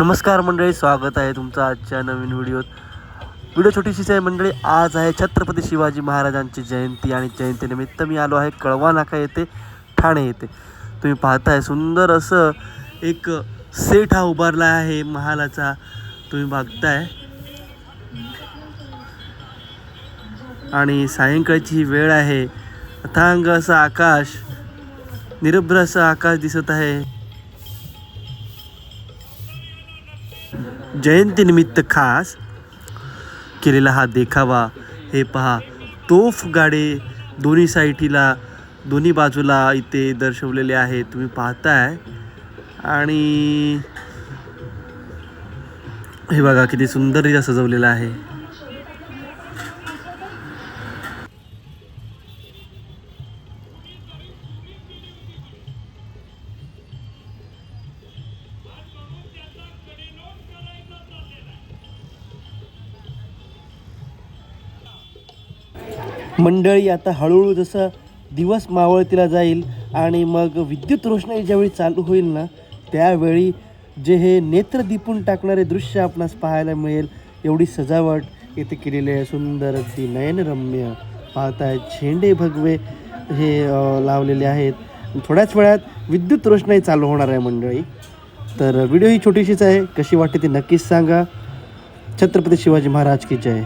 नमस्कार मंडळी स्वागत आहे तुमचं आजच्या नवीन व्हिडिओत. व्हिडिओ छोटीशीच आहे मंडळी आज आहे छत्रपती शिवाजी महाराजांची जयंती आणि जयंतीनिमित्त मी आलो आहे कळवा नाका येथे ठाणे येथे. तुम्ही पाहताय सुंदर असं एक सेट हा उभारला आहे महालाचा. तुम्ही बघताय. आणि सायंकाळची ही वेळ आहे. अथांग असं आकाश निरभ्र असं आकाश दिसत आहे. जयंतीनिमित्त खास केलेला हा देखावा. हे पहा तोफ गाडे दोन्ही साईटीला दोन्ही बाजूला इथे दर्शवलेले आहे तुम्ही पाहताय. आणि हे बघा किती सुंदररित्या सजवलेलं आहे. मंडळी आता हळूहळू जसं दिवस मावळतीला जाईल आणि मग विद्युत रोषणाई ज्यावेळी चालू होईल ना त्यावेळी जे हे नेत्र दिपून टाकणारे दृश्य आपणास पाहायला मिळेल. एवढी सजावट इथे केलेली आहे. सुंदर अगदी नयनरम्य पाहताय. झेंडे भगवे हे लावलेले आहेत. थोड्याच वेळात विद्युत रोषणाई चालू होणार आहे मंडळी. तर व्हिडिओ ही छोटीशीच आहे. कशी वाटते ती नक्कीच सांगा. छत्रपती शिवाजी महाराज की जय.